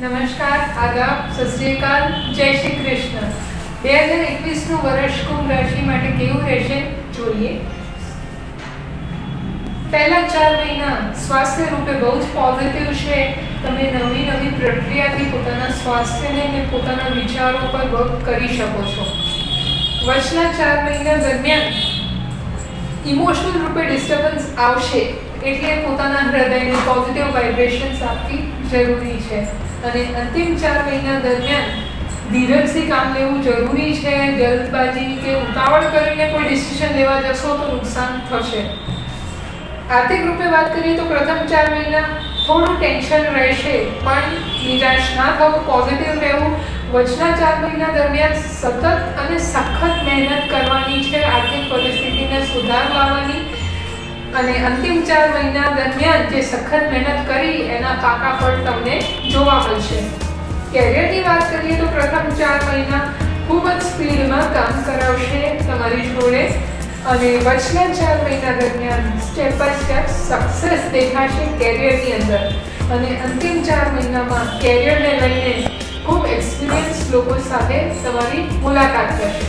નમસ્કાર, આદાબ સત્યકાલ જય શ્રી કૃષ્ણ. બે હજાર એકવીસનું વર્ષ કુંભ રાશિ માટે કેવું રહેશે? જોઈએ. પહેલા ચાર મહિના સ્વાસ્થ્ય રૂપે બહુ જ પોઝિટિવ છે. તમે નવી નવી પ્રક્રિયાથી પોતાના સ્વાસ્થ્યને અને પોતાના વિચારો પર વર્ક કરી શકો છો. વર્ષના ચાર મહિના દરમિયાન ઇમોશનલ રૂપે ડિસ્ટર્બન્સ આવશે. એટલે પોતાના હૃદયને પોઝિટિવ વાઇબ્રેશન્સ આપવી જરૂરી છે. અને અંતિમ ચાર મહિના દરમિયાન ધીરજથી કામ લેવું જરૂરી છે. જલ્દબાજી કે ઉતાવળ કરીને કોઈ ડિસિઝન લેવા જશો તો નુકસાન થશે. આર્થિક રૂપે વાત કરીએ તો પ્રથમ ચાર મહિના થોડું ટેન્શન રહેશે, પણ નિરાશ ના થવું પોઝિટિવ રહેવું. વચના ચાર મહિના દરમિયાન સતત અને સખત મહેનત કરવાની છે, આર્થિક પરિસ્થિતિને સુધાર લાવવાની અને અંતિમ ચાર મહિના દરમિયાન જે સખત મહેનત કરી, એના પાકા ફળ તમને જોવા મળશે. કેરિયરની વાત કરીએ તો પ્રથમ ચાર મહિના ખૂબ જ સ્પીડમાં કામ કરાવશે તમારી જોડે. અને વર્ષના ચાર મહિના દરમિયાન સ્ટેપ બાય સ્ટેપ સક્સેસ દેખાશે કેરિયરની અંદર. અને અંતિમ ચાર મહિનામાં કેરિયરને લઈને ખૂબ એક્સપિરિયન્સ લોકો સાથે તમારી મુલાકાત થશે.